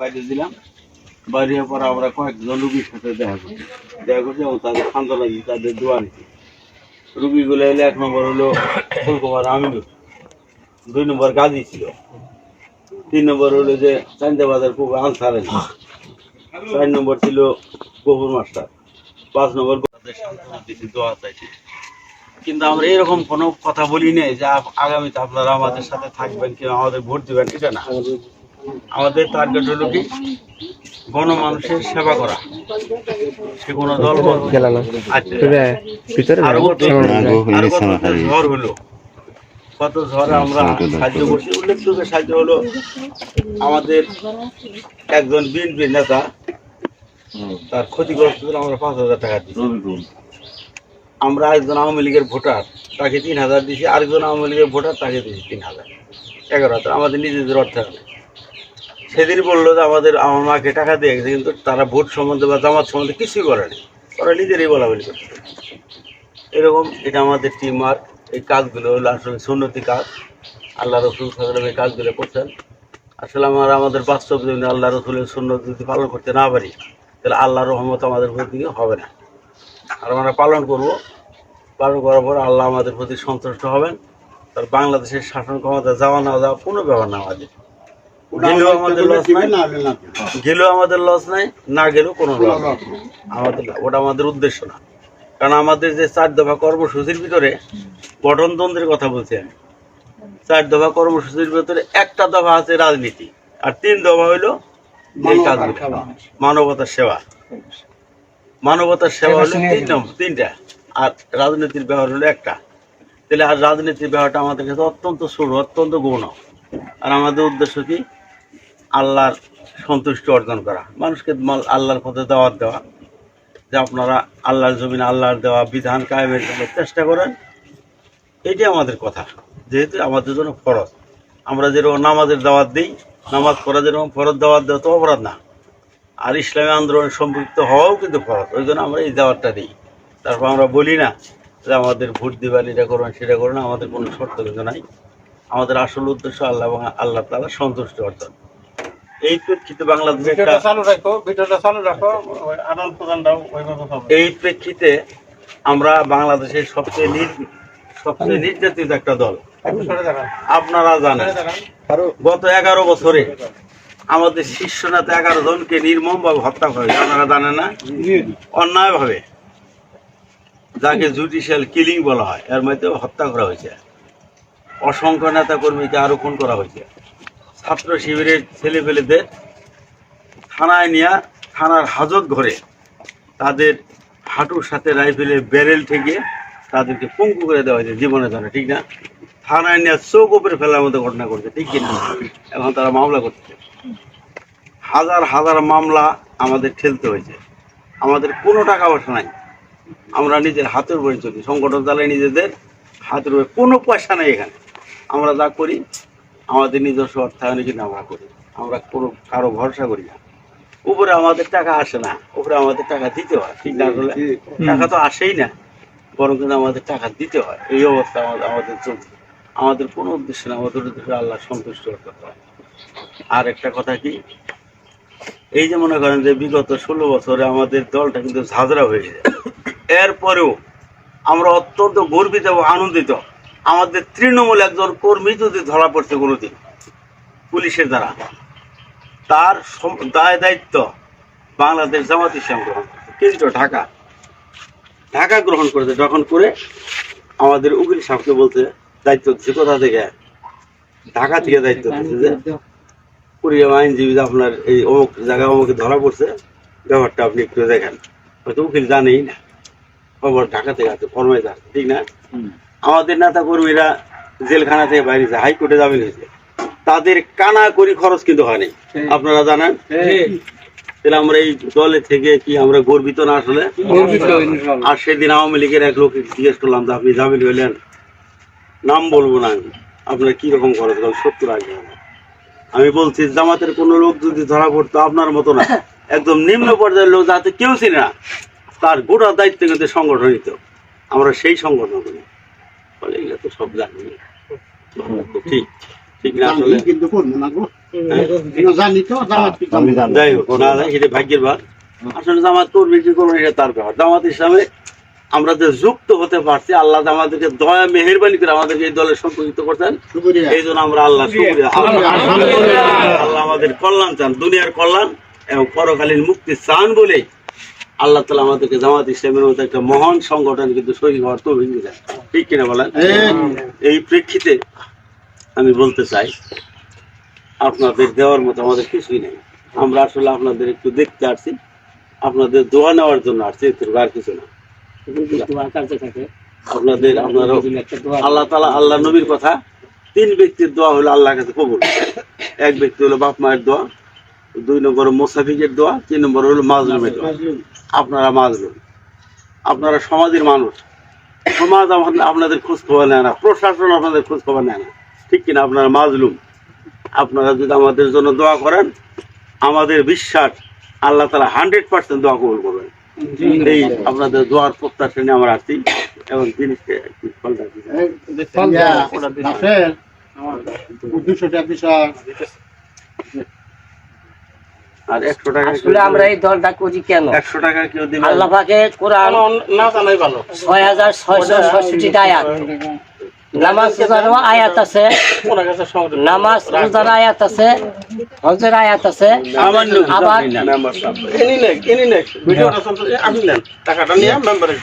বাইরে দিলাম। বাইরে পর আমরা কয়েকজন রুগীর সাথে দেখা করছি। দেখা করছি এবং তাদের সান্ত্বনা দিই তাদের দোয়া নিচ্ছি। রুগীগুলো এলে এক নম্বর হলো ফুলকুমার আমিনুর দুই নম্বর গাজী ছিল। তিন নম্বর হলো যে চান্দাবাজার পুকুর আনসার চার নম্বর ছিল গফুর মাস্টার। পাঁচ নম্বর দোয়া চাইছি। কিন্তু আমরা এরকম কোনো কথা বলি নাই যে আগামীতে আপনারা আমাদের সাথে থাকবেন কিংবা আমাদের ভোট দিবেন এটা না? আমাদের টার্গেট হলো কি? গণমানুষের সেবা করা। সে কোনো দল আচ্ছা। ঝড় হলো? কত ঝড়ে আমরা সাহায্য করছি? উল্লেখযোগ্য সাহায্য হলো আমাদের একজন বিএনপি নেতা তার ক্ষতিগ্রস্ত আমরা পাঁচ হাজার টাকা দিচ্ছি আমরা একজন আওয়ামী লীগের ভোটার তাকে তিন হাজার দিয়েছি আরেকজন আওয়ামী লীগের ভোটার তাকে দিয়েছি তিন হাজার। এগারো হাজার। আমাদের নিজেদের অর্থায়নে সেদিন বলল যে আমাদের, আমার মাকে টাকা দিয়ে গেছে কিন্তু তারা ভোট সম্বন্ধে বা জামাত সম্বন্ধে কিছুই করেনি ওরা নিজেরই বলা বলি করছে। এরকম এটা আমাদের টিম এই কাজগুলো হলো আসলে সুন্নতি কাজ। আল্লাহ রসুল সাল্লাম এই কাজগুলো করছেন। আসলে আমরা, আমাদের বাস্তব জীবনে আল্লাহ রসুলের সুন্নত যদি পালন করতে না পারি, তাহলে আল্লাহর রহমত আমাদের প্রতি হবে না। আর আমরা পালন করব। পালন করার পর আল্লাহ আমাদের প্রতি সন্তুষ্ট হবেন। তার বাংলাদেশের শাসন ক্ষমতা যাওয়া না যাওয়া কোনো ব্যাপার না আমাদের। গেলেও আমাদের লস নাই। গেলেও আমাদের লস নাই না গেলেও কোনো লস আমাদের ওটা আমাদের উদ্দেশ্য না। কারণ আমাদের যে চার দফা কর্মসূচির ভিতরে গঠনতন্ত্রের কথা বলছি আমি। চার দফা কর্মসূচির ভিতরে একটা দফা আছে রাজনীতি আর তিন দফা হইল এই কাজগুলো। মানবতার সেবা। মানবতার সেবা হলো তিন নম্বর তিনটা। আর রাজনীতির ব্যবহার হলো একটা। তাহলে আর রাজনীতির ব্যবহারটা আমাদের কাছে অত্যন্ত সরু অত্যন্ত গৌণ। আর আমাদের উদ্দেশ্য কি? আল্লাহর সন্তুষ্টি অর্জন করা। মানুষকে আল্লাহর পথে দাওয়াত দেওয়া। যে আপনারা আল্লাহর জমিন আল্লাহর দেওয়া বিধান কায়েমের জন্য চেষ্টা করেন, এটাই আমাদের কথা। যেহেতু আমাদের জন্য ফরজ। আমরা যেরকম নামাজের দাওয়াত দিই, নামাজ পড়া যেরকম ফরজ, দাওয়াত দেওয়া তো অপরাধ না। আর ইসলামী আন্দোলনে সম্পৃক্ত হওয়াও কিন্তু ফরজ। ওই জন্য আমরা এই দাওয়াতটা দিই। তারপর আমরা বলি না যে আমাদের ভোট দিবেন এটা করবেন সেটা করবেন আমাদের কোনো শর্ত কিন্তু নাই। আমাদের আসল উদ্দেশ্য আল্লাহ আল্লাহ তালা সন্তুষ্ট অর্জন। এই প্রেক্ষিতে বাংলাদেশে একটা চালু রাখো ভিডিওটা চালু রাখো আদান প্রদানটাও ওইভাবে হবে। এই প্রেক্ষিতে আমরা বাংলাদেশের সবচেয়ে নির সবচেয়ে নির্যাতিত একটা দল। আপনারা জানেন গত এগারো বছরে আমাদের শীর্ষ নেতা এগারো জনকে নির্মমভাবে হত্যা করে আপনারা জানেন না? অন্যায়ভাবে। যাকে জুডিশিয়াল কিলিং বলা হয় এর মধ্যে হত্যা করা হয়েছে। অসংখ্য নেতা কর্মীকে আরও খুন করা হয়েছে। ছাত্র শিবিরের ছেলেপেলেদের থানায় নিয়ে থানার হাজত ঘরে তাদের হাঁটুর সাথে রাইফেলের ব্যারেল থেকে তাদেরকে পঙ্গু করে দেওয়া হয়েছে জীবনে তারা, ঠিক না? থানায় নিয়ে চোখ উপরে ফেলার মতো ঘটনা করছে ঠিক কিনা এখন তারা মামলা করছে। হাজার হাজার মামলা আমাদের ঠেলতে হয়েছে। আমাদের কোনো টাকা পয়সা নাই। আমরা নিজের হাতের উপরে চলি সংগঠন চালাই নিজেদের হাতের উপরে কোনো পয়সা নাই এখানে। আমরা যা করি আমাদের নিজস্ব অর্থায়নে কিন্তু আমরা করি। আমরা কোনো কারও ভরসা করি না। উপরে আমাদের টাকা আসে না উপরে আমাদের টাকা দিতে হয়। ঠিক না আসলে টাকা তো আসেই না বরং কিন্তু আমাদের টাকা দিতে হয়। এই অবস্থা আমাদের আমাদের চলছে। আমাদের কোনো উদ্দেশ্য না আমাদের উদ্দেশ্য আল্লাহ সন্তুষ্ট করতে হয়। আর একটা কথা কি? এই যে মনে করেন যে বিগত ষোলো বছরে আমাদের দলটা কিন্তু ঝাঁঝরা হয়ে যায় এরপরেও আমরা অত্যন্ত গর্বিত এবং আনন্দিত। আমাদের তৃণমূল একজন কর্মী যদি ধরা পড়ছে কোনোদিন, পুলিশের দ্বারা, তার দায় দায়িত্ব বাংলাদেশ জামাত ইসলাম গ্রহণ কিন্তু ঢাকা ঢাকা গ্রহণ করেছে যখন করে আমাদের উকিল সাহেবকে বলতে দায়িত্ব দিচ্ছে কোথা থেকে? ঢাকা থেকে দায়িত্ব দিচ্ছে যে কুড়িয়াম আইনজীবী আপনার এই অমুক জায়গায় অমুকে ধরা পড়ছে, ব্যাপারটা আপনি একটু দেখেন। হয়তো উকিল জানেই না। খবর ঢাকা থেকে আছে ফরমাইজ আছে, ঠিক না? আমাদের নেতা কর্মীরা জেলখানা থেকে বাইরে যায় হাইকোর্টে যাবেন হয়েছে। তাদের কানা করি খরচ কিন্তু হয়নি আপনারা জানেন? তাহলে আমরা এই দলে থেকে কি আমরা গর্বিত না আসলে? আর সেদিন আওয়ামী লীগের এক লোক জিজ্ঞেস করলাম যে আপনি জামিন হইলেন? নাম বলব না। আমি আপনার কি রকম খরচ গেল সত্তর আগে আমি বলছি জামাতের কোনো লোক যদি ধরা পড়তো আপনার মতো না। একদম নিম্ন পর্যায়ের লোক যাতে কেউ চিনে না তার গোটা দায়িত্ব কিন্তু সংগঠন নিত আমরা সেই সংগঠন করি। বলে এগুলো তো সব জানি। ঠিক ঠিক না আসলে? কিন্তু করব না গো? জানি তো জামাত কি আমি জানি। যাই হোক না সেটা ভাগ্যের ভার আসলে জামাত করবে কি করবে এটা তার ব্যাপার। জামাত ইসলামে আমরা যে যুক্ত হতে পারছি আল্লাহ আমাদেরকে দয়া মেহেরবানি করে আমাদেরকে এই দলে সম্পর্কিত করতেন শুকরিয়া। এই জন্য আমরা আল্লাহ আল্লাহ আমাদের কল্যাণ চান দুনিয়ার কল্যাণ এবং পরকালীন মুক্তি চান বলেই আল্লাহ তালা আমাদেরকে জামাত ইসলামের মতো একটা মহান সংগঠন কিন্তু শরীর হওয়ার তো ভেঙে যায় ঠিক কিনা বলেন? এই প্রেক্ষিতে আমি বলতে চাই আপনাদের দেওয়ার মতো আমাদের কিছুই নেই। আমরা আসলে আপনাদের একটু দেখতে আসছি আপনাদের দোয়া নেওয়ার জন্য আসছি আর কিছু না। আপনাদের আপনারা আল্লাহ তালা আল্লাহ নবীর কথা তিন ব্যক্তির দোয়া হলো আল্লাহর কাছে কবুল। এক ব্যক্তি হলো বাপ মায়ের দোয়া দুই নম্বর মোসাফিকের দোয়া তিন নম্বর হলো মাজলুমের দোয়া। আপনারা মাজলুম। আপনারা সমাজের মানুষ। সমাজ আপনাদের খোঁজ খবর নেয় না। প্রশাসন আপনাদের খোঁজ খবর নেয় না। ঠিক কিনা? আপনারা মাজলুম। আপনারা যদি আমাদের জন্য দোয়া করেন আমাদের বিশ্বাস আল্লাহ তালা হান্ড্রেড পার্সেন্ট দোয়া কবল করবেন। এই আপনাদের দোয়ার প্রত্যাশা নিয়ে আমরা আসছি এবং জিনিসকে টাকা বিষয় আর একশো টাকা আসলে আমরা এই দলটা করি কেন? একশো টাকা কেউ দিবে আল্লাহ পাকে কোরআন না জানাই ভালো। ছয় হাজার ছয়শো ছয়ষট্টি আয়াত। নামাজ আয়াত আছে। নামাজ রোজার আয়াত আছে। হজের আয়াত আছে। আবার এনি নেক এনি নেক। ভিডিওটা চলতে নেন। টাকাটা নিয়ে মেম্বারের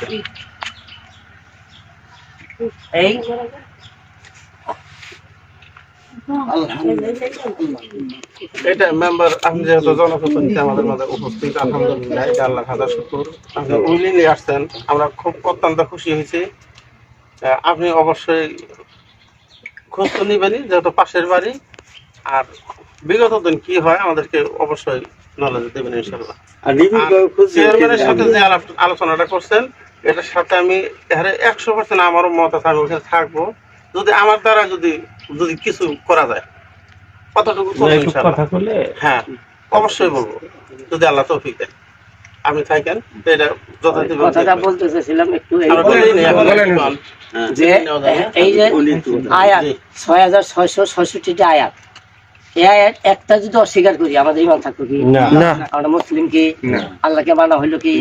এই এটা মেম্বার আপনি যেহেতু জনপ্রতিনিধি আমাদের মাঝে উপস্থিত আলহামদুলিল্লাহ এটা আল্লাহ হাজার শুকুর। আপনি উইলি নিয়ে আসছেন আমরা খুব অত্যন্ত খুশি হয়েছি। আপনি অবশ্যই খোঁজ তো নিবেনই যেহেতু পাশের বাড়ি। আর বিগত দিন কি হয় আমাদেরকে অবশ্যই নলেজ দেবেন ইনশাল্লাহ চেয়ারম্যানের সাথে যে আলোচনাটা করছেন এটার সাথে আমি এখানে একশো পার্সেন্ট আমারও মত আছে আমি ওখানে থাকব। যদি আমার দ্বারা যদি যদি কিছু করা যায় কতটুকু করব ইনশাআল্লাহ। হ্যাঁ অবশ্যই বলব যদি আল্লাহ তৌফিক দেয়। আপনি থাকেন এটা কথাটা বলতে চাইছিলাম একটু বল। যে এই যে আয়াত ছয় হাজার ছয়শো ছয়ষট্টিটা আয়াত। একটা যদি অস্বীকার করি আমাদের ইমান থাকবে কি? না। আমরা মুসলিম কি? আল্লাহকে মানা হইল কি?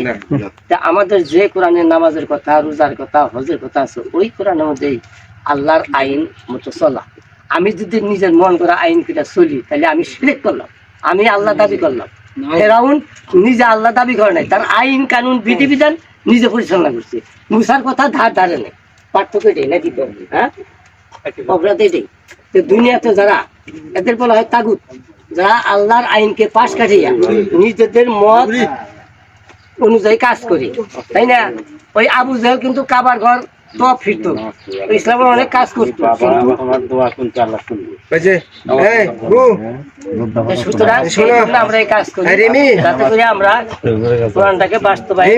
আমাদের যে কোরআনের নামাজের কথা রোজার কথা হজের কথা আছে ওই কোরআনের মধ্যেই আল্লাহর আইন মতো চলা। আমি যদি নিজের মন করা আইন কিটা চলি, তাহলে আমি সিলেক্ট করলাম। আমি আল্লাহ দাবি করলাম। ফেরাউন নিজে আল্লাহ দাবি করে নাই। তার আইন, কানুন, বিধিবিধান নিজে পরিচালনা করছে। মুসার কথা ধার ধারে নেই। পার্থক্য এটাই, নাকি হ্যাঁ? অপরাধ এটাই। তো দুনিয়াতে যারা, এদের বলা হয় তাগুত। যারা আল্লাহর আইনকে পাশ কাটিয়া নিজেদের মত অনুযায়ী কাজ করি। তাই না? ওই আবু জাহেল কিন্তু কাবার ঘর তো। ফিরত ইসলামের অনেক কাজ করতো। আমার দোয়া শুনতে আল্লাহ শুনবে সুতরাং আমরা এই কাজ করি। যাতে করে আমরা কোরআনটাকে বাস্তবায়ন